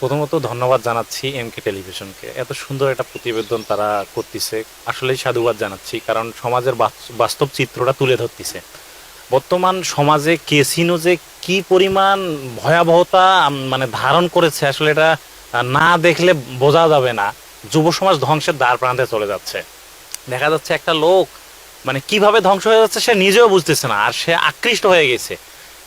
প্রথমত ধন্যবাদ জানাচ্ছি এম কে টেলিভিশনকে এত সুন্দর একটা প্রতিবেদন তারা করতেছে। আসলেই সাধুবাদ জানাচ্ছি, কারণ সমাজের বাস্তব চিত্রটা তুলে ধরতেছে। বর্তমান সমাজে কেসিনো যে কি পরিমাণ ভয়াবহতা মানে ধারণ করেছে, আসলে এটা না দেখলে বোঝা যাবে না। যুব সমাজ ধ্বংসের দ্বার প্রান্তে চলে যাচ্ছে। দেখা যাচ্ছে একটা লোক মানে কীভাবে ধ্বংস হয়ে যাচ্ছে সে নিজেও বুঝতেছে না, আর সে আকৃষ্ট হয়ে গেছে।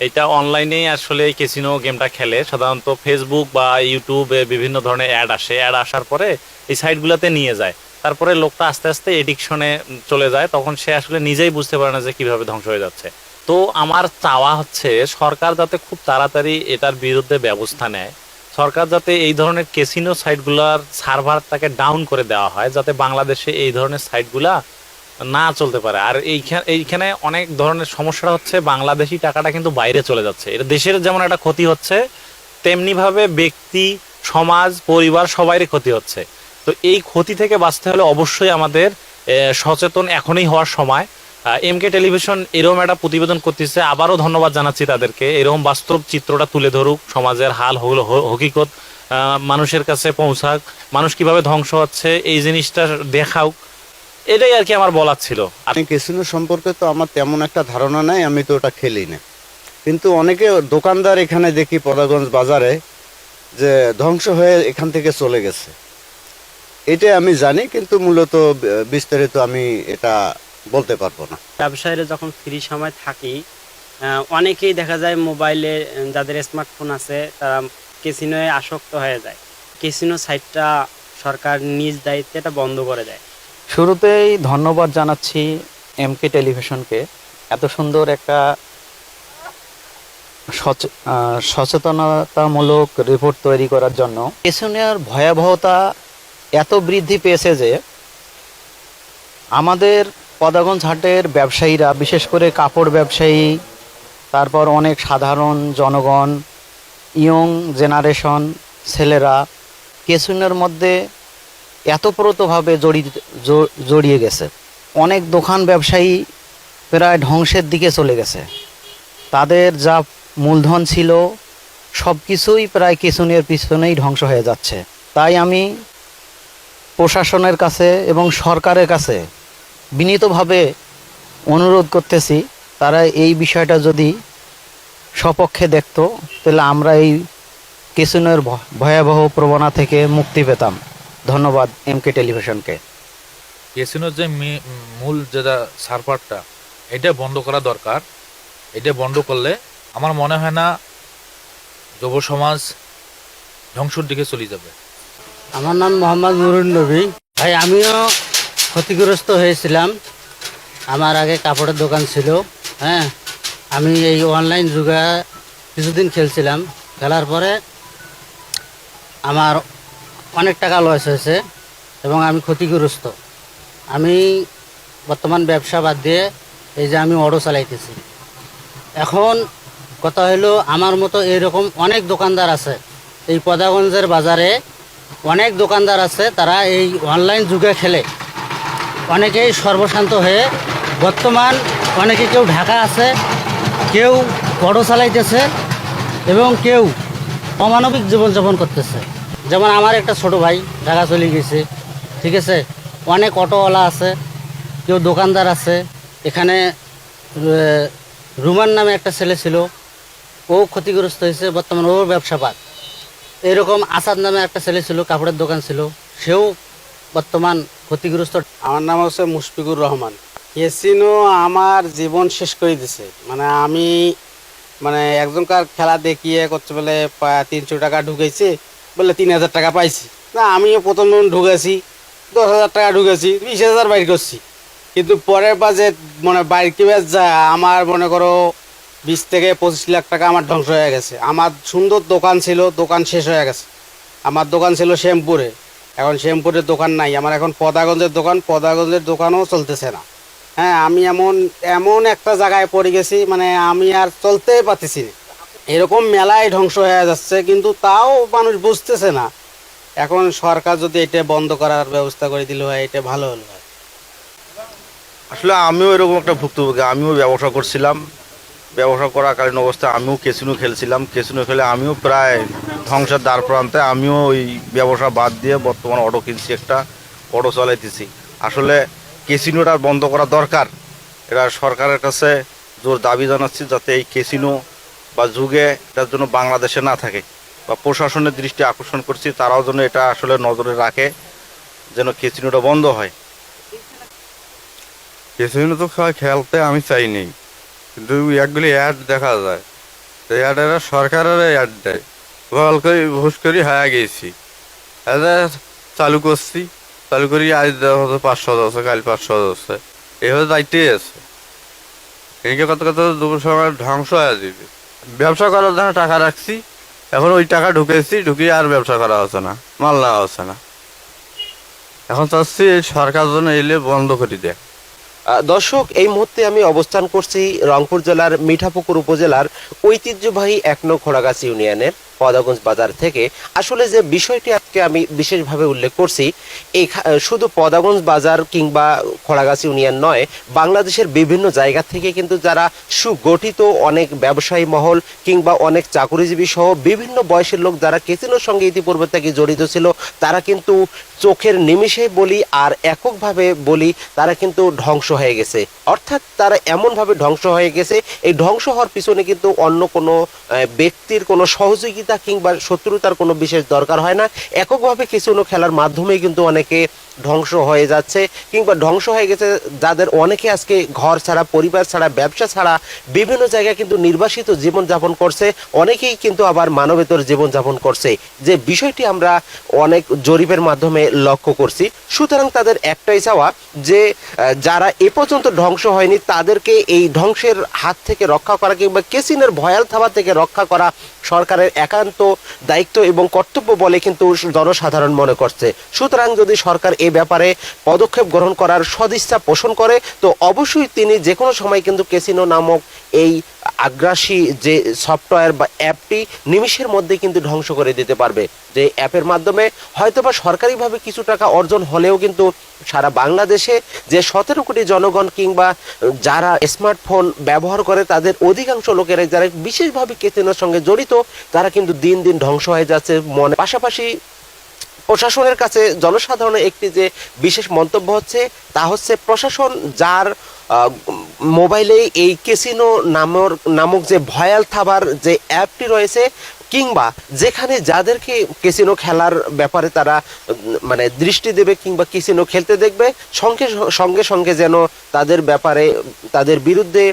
এটা অনলাইনে আসলে ক্যাসিনো গেমটা খেলে। সাধারণত ফেসবুক বা ইউটিউবে বিভিন্ন ধরনের অ্যাড আসে। অ্যাড আসার পরে এই সাইটগুলোতে নিয়ে যায়। তারপরে লোকটা আস্তে আস্তে এডিকশনে চলে যায়। তখন সে আসলে নিজেই বুঝতে পারে না যে কীভাবে ধ্বংস হয়ে যাচ্ছে। তো আমার চাওয়া হচ্ছে সরকার যাতে খুব তাড়াতাড়ি এটার বিরুদ্ধে ব্যবস্থা নেয়। সরকার যাতে এই ধরনের ক্যাসিনো সাইটগুলোর সার্ভারটাকে ডাউন করে দেওয়া হয়। যাতে বাংলাদেশে এই ধরনের সাইটগুলা না চলতে পারে। আর এইখানে এইখানে অনেক ধরনের সমস্যাটা হচ্ছে, বাংলাদেশি টাকাটা কিন্তু বাইরে চলে যাচ্ছে। এটা দেশের যেমন একটা ক্ষতি হচ্ছে, তেমনিভাবে ব্যক্তি, সমাজ, পরিবার সবারই ক্ষতি হচ্ছে। তো এই ক্ষতি থেকে বাঁচতে হলে অবশ্যই আমাদের সচেতন এখনই হওয়ার সময়। এম কে টেলিভিশন এরকম একটা প্রতিবেদন করতেছে, আবারও ধন্যবাদ জানাচ্ছি তাদেরকে। এরকম বাস্তব চিত্রটা তুলে ধরুক, সমাজের হাল হল হকিকত মানুষের কাছে পৌঁছাক, মানুষ কীভাবে ধ্বংস হচ্ছে, এই জিনিসটা দেখাও এটাই আর কি আমার বলার ছিল। আমি ক্যাসিনো সম্পর্কে তো আমার তেমন একটা ধারণা নাই আমি তো ওটা খেলি না। কিন্তু অনেকে দোকানদার এখানে দেখি পদাগঞ্জ বাজারে যে ধ্বংস হয়ে এখান থেকে চলে গেছে। এটা আমি জানি কিন্তু মূলত বিস্তারিত আমি এটা বলতে পারব না। ব্যবসায়ীরা যখন ফ্রি সময় থাকি আহ, অনেকেই দেখা যায় মোবাইলে যাদের স্মার্টফোন আছে তারা কেসিনোয়ে আসক্ত হয়ে যায়। কেসিনো সাইটটা সরকার নিজ দায়িত্বে এটা বন্ধ করে দেয়। শুরুতেই ধন্যবাদ জানাচ্ছি এমকে টেলিভিশনকে। এত সুন্দর একটা সচ- সচেতনতামূলক রিপোর্ট তৈরি করার জন্য। পেছনের ভয়াবহতা এত বৃদ্ধি পেয়েছে যে, আমাদের পদাগঞ্জ হাটের ব্যবসায়ীরা, বিশেষ করে কাপড় ব্যবসায়ী, তারপর অনেক সাধারণ জনগণ, ইয়ং জেনারেশন ছেলেরা কেসুনের মধ্যে এতপ্রতভাবে জড়িত, জ- জড়িয়ে গেছে। অনেক দোকান ব্যবসায়ী প্রায় ধ্বংসের দিকে চলে গেছে। তাদের যা মূলধন ছিল সব কিছুই প্রায় কিছুনের পিছনেই ধ্বংস হয়ে যাচ্ছে। তাই আমি প্রশাসনের কাছে এবং সরকারের কাছে বিনীতভাবে অনুরোধ করতেছি, তারা এই বিষয়টা যদি সপক্ষে দেখতো, তাহলে আমরা এই কেসুনের ভ- ভয়াবহ প্রবণা থেকে মুক্তি পেতাম। ধন্যবাদ এমকে টেলিভিশনকে ক্যাসিনোর যে মূল যেটা সার্ভারটা এটা বন্ধ করা দরকার। এটা বন্ধ করলে আমার মনে হয় না যুব সমাজ ধ্বংসর দিকে চলে যাবে। আমার নাম মোহাম্মদ নুরুন নবী। ভাই আমিও ক্ষতিগ্রস্ত হয়েছিলাম। আমার আগে কাপড়ের দোকান ছিল হ্যাঁ? আমি এই অনলাইন যুগে কিছুদিন খেলছিলাম। খেলার পরে আমার অনেক টাকা লস হয়েছে এবং আমি ক্ষতিগ্রস্ত। আমি বর্তমান ব্যবসা বাদ দিয়ে এই যে আমি অটো চালাইতেছি। এখন কথা হলো আমার মতো এরকম অনেক দোকানদার আছে। এই পদাগঞ্জের বাজারে অনেক দোকানদার আছে, তারা এই অনলাইন যুগে খেলে। অনেকেই সর্বশান্ত হয়ে বর্তমান অনেকে কেউ ঢাকা আছে, কেউ অটো চালাইতেছে এবং কেউ অমানবিক জীবনযাপন করতেছে। যেমন আমার একটা ছোট ভাই ঢাকা চলে গেছে, ঠিক আছে? অনেক অটোওয়ালা আছে, কেউ দোকানদার আছে। এখানে রুমান নামে একটা ছেলে ছিল। ও ক্ষতিগ্রস্ত হয়েছে, বর্তমানে ওর ব্যবসা বাদ। এরকম আসাদ নামে একটা ছেলে ছিল, কাপড়ের দোকান ছিল। সেও বর্তমান ক্ষতিগ্রস্ত। আমার নাম হচ্ছে মুশফিকুর রহমান। কেসিনো আমার জীবন শেষ করে দিছে। মানে আমি মানে একজনকার খেলা দেখিয়ে করছে বলে তিনশো টাকা ঢুকেছে। বলে তিন হাজার টাকা পাইছি। না, আমিও প্রথম ঢুকেছি, দশ হাজার টাকা ঢুকেছি, বিশ হাজার বাইর করছি। কিন্তু পরের বাজে মানে বাইর কি যায় আমার মনে করো বিশ থেকে পঁচিশ লাখ টাকা আমার ধ্বংস হয়ে গেছে। আমার সুন্দর দোকান ছিল, দোকান শেষ হয়ে গেছে। আমার দোকান ছিল শ্যামপুরে। এখন শ্যামপুরের দোকান নাই। আমার এখন পদাগঞ্জের দোকান, পদাগঞ্জের দোকানও চলতেছে না। হ্যাঁ আমি এমন এমন একটা জায়গায় পড়ে গেছি মানে আমি আর চলতেই পারতেছি না। এরকম মেলায় ধ্বংস হয়ে যাচ্ছে, কিন্তু তাও মানুষ বুঝতেছে না। এখন সরকার যদি এটা বন্ধ করার ব্যবস্থা করে দিল হয় এটা ভালো হলো আসলে আমিও এরকম একটা ভুক্তভোগী, আমিও ব্যবসা করছিলাম। ব্যবসা করাকালীন অবস্থায় আমিও কেসিনো খেলছিলাম। কেসিনো খেলে আমিও প্রায় ধ্বংসের দ্বার প্রান্তে, আমিও ওই ব্যবসা বাদ দিয়ে বর্তমানে অটো কিনছি একটা, অটো চালাইতেছি। আসলে কেসিনোটা বন্ধ করা দরকার। এটা সরকারের কাছে জোর দাবি জানাচ্ছি যাতে এই কেসিনো বা যুগে এটার জন্য বাংলাদেশে না থাকে বা প্রশাসনের দৃষ্টি আকর্ষণ করছি, তারাও যেন এটা আসলে নজরে রাখে যেন কেসিনোটা বন্ধ হয়। কেসিনো তো খেলতে আমি চাইনি, কিন্তু একগুলি অ্যাড দেখা যায়। তো অ্যাডেরা সরকারের অ্যাড দেয়। ভালো করে ঘুষ করি হায়া গেছি। চালু করছি, চালু করি আজ হতো পাঁচশো দশে কাল পাঁচশো আছে। এভাবে দায়িত্বই আছে। এদিকে কত কত দুপুর সময় ধ্বংস হয়ে যাবে। ব্যবসা করার জন্য টাকা রাখছি। এখন ওই টাকা ঢুকেছি, ঢুকিয়ে আর ব্যবসা করা হচ্ছে না, মাল নেওয়া হচ্ছে না। এখন চাচ্ছি এই সরকার জন্য এলে বন্ধ করে দেয়। দর্শক, এই মুহূর্তে আমি অবস্থান করছি রংপুর জেলার মিঠাপুকুর উপজেলার ঐতিহ্যবাহী এক নৌ খোড়াগাছ ইউনিয়নের। পদাগঞ্জ বাজার থেকে। আসলে যে বিষয়টি আজকে আমি বিশেষভাবে উল্লেখ করছি এই শুধু পদাগঞ্জ বাজার কিংবা খোড়াগাছ ইউনিয়ন নয়, বাংলাদেশের বিভিন্ন জায়গা থেকে কিন্তু যারা সুগঠিত অনেক ব্যবসায়ী মহল কিংবা অনেক চাকুরিজীবী সহ বিভিন্ন বয়সের লোক যারা কেসিনোর সঙ্গে ইতিপূর্বে থেকে জড়িত ছিল, তারা কিন্তু চোখের নিমিষে বলি আর এককভাবে বলি তারা কিন্তু ধ্বংস হয়ে গেছে। অর্থাৎ তারা এমনভাবে ধ্বংস হয়ে গেছে, এই ধ্বংস হওয়ার পিছনে কিন্তু অন্য কোনো ব্যক্তির কোনো সহযোগিতা কিংবা শত্রুতার কোনো বিশেষ দরকার হয় না। এককভাবে কিছু খেলার মাধ্যমেই কিন্তু অনেকে ধ্বংস হয়ে যাচ্ছে কিংবা ধ্বংস হয়ে গেছে যাদের অনেকে আজকে ঘর ছাড়া, পরিবার ছাড়া, ব্যবসা ছাড়া, বিভিন্ন জায়গায় কিন্তু নির্বাসিত জীবনযাপন করছে, অনেকেই কিন্তু আবার মানবেতর জীবনযাপন করছে। যে বিষয়টি আমরা অনেক জরিপের মাধ্যমে লক্ষ্য করছি, সুতরাং তাদের একটাই চাওয়া যে যারা এ পর্যন্ত ধ্বংস হয়নি, তাদেরকে এই ধ্বংসের হাত থেকে রক্ষা করা কিংবা কেসিনের ভয়াল থাবা থেকে রক্ষা করা সরকারের একান্ত দায়িত্ব এবং কর্তব্য বলে কিন্তু জনসাধারণ মনে করছে। সুতরাং যদি সরকার এ ব্যাপারে পদক্ষেপ গ্রহণ করার সদিচ্ছা পোষণ করে। তো অবশ্যই তিনি যে কোনো সময় কিন্তু কেসিনো নামক এই আগ্রাসী যে সফটওয়্যার বা অ্যাপটি নিমিষের মধ্যে কিন্তু ধ্বংস করে দিতে পারবে। যে অ্যাপের মাধ্যমে হয়তোবা সরকারিভাবে কিছু টাকা অর্জন হলেও কিন্তু সারা বাংলাদেশে যে সতেরো কোটি জনগণ কিংবা যারা স্মার্টফোন ব্যবহার করে তাদের অধিকাংশ লোকেরা যারা বিশেষভাবে কেসিনোর সঙ্গে জড়িত, তারা কিন্তু দিন দিন ধ্বংস হয়ে যাচ্ছে মনে। পাশাপাশি প্রশাসনের কাছে জনসাধারণের একটি যে বিশেষ মন্তব্য হচ্ছে, তা হচ্ছে প্রশাসন যার মোবাইলে এই কেসিনো নামর, নামক যে ভয়াল থাবার যে অ্যাপটি রয়েছে, কিংবা যেখানে যাদেরকে কেসিনো খেলার ব্যাপারে তারা মানে দৃষ্টি দেবে কিংবা কেসিনো খেলতে দেখবে, সঙ্গে সঙ্গে সঙ্গে যেন তাদের ব্যাপারে, তাদের বিরুদ্ধে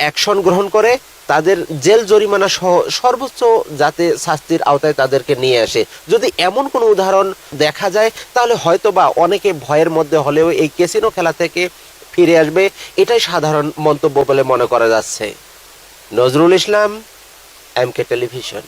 অ্যাকশন গ্রহণ করে, তাদের জেল জরিমানা সহ সর্বোচ্চ যাতে শাস্তির আওতায় তাদেরকে নিয়ে আসে। যদি এমন কোনো উদাহরণ দেখা যায়, তাহলে হয়তোবা অনেকে ভয়ের মধ্যে হলেও এই কেসিনো খেলা থেকে ফিরে আসবে। এটাই সাধারণ মন্তব্য বলে মনে করা যাচ্ছে। Nazrul Islam M K television.